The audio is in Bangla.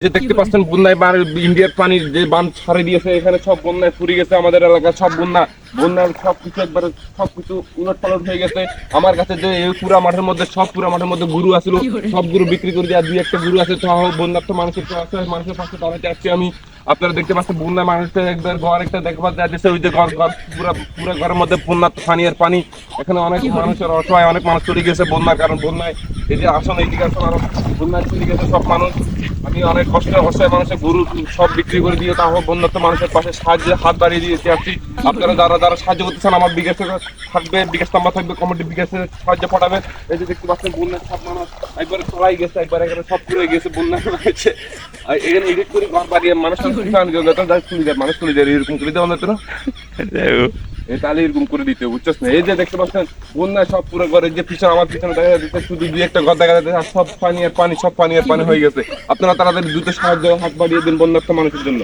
যে দেখতে পাচ্ছেন বন্যায় বান- ইন্ডিয়ার পানি যে বান ছাড়ে দিয়েছে এখানে সব বন্যায় ফুরিয়ে গেছে আমাদের এলাকার সব বন্যা। বন্যার সব কিছু একবারে সব কিছু উলট পালট হয়ে গেছে। আমার কাছে যে এই পুরা মাঠের মধ্যে সব পুরা মাঠের মধ্যে গুরু আসলো সব গুরু বিক্রি করে দিয়ে দুই একটা গুরু আছে তো বন্যার তো মানুষের তো আছে মানুষের পাশে দাঁড়াতে আসছি আমি। আপনারা দেখতে পাচ্ছেন বন্যা মানুষটা একবার ঘর, একটা দেখবার যাচ্ছে ওই যে ঘর ঘর, পুরা, পুরো ঘরের মধ্যে বন্যার পানি আর পানি। এখানে অনেক মানুষের অসহায়, অনেক মানুষ চলে গেছে বন্যার কারণ। বন্যায় এই যে আসন এইদিকে আসন, আরও বন্যায় চলে গেছে সব মানুষ। আমি অনেক কষ্টে, অসহায় মানুষের গরু সব বিক্রি করে দিয়ে তাও বন্যার্থ মানুষের পাশে সাহায্যে হাত বাড়িয়ে দিয়েছি আসছি আপনারা যারা যারা সাহায্য করতেছেন আমার বিকাশ থাকবে, বিকাশ নাম্বার থাকবে, কমিটি বিকাশের সাহায্য পাঠাবে। এই যে দেখতে পাচ্ছেন বন্যার সব মানুষ একবারে চড়াই গেছে, একবার এখানে সব পুরো গেছে বন্যা হয়েছে। এখানে মানুষ করে দেওয়া তাহলে এরকম করে দিতে না? এই যে দেখতে পাচ্ছেন সব পুরো ঘরের যে পিছনে, আমার পিছনে দেখা যাচ্ছে, শুধু দুই একটা ঘর দেখা যাচ্ছে সব পানি সব হয়ে গেছে। আপনারা তাড়াতাড়ি দ্রুত সাহায্য, হাত বাড়িয়ে দিন বন্যার্থ মানুষের জন্য।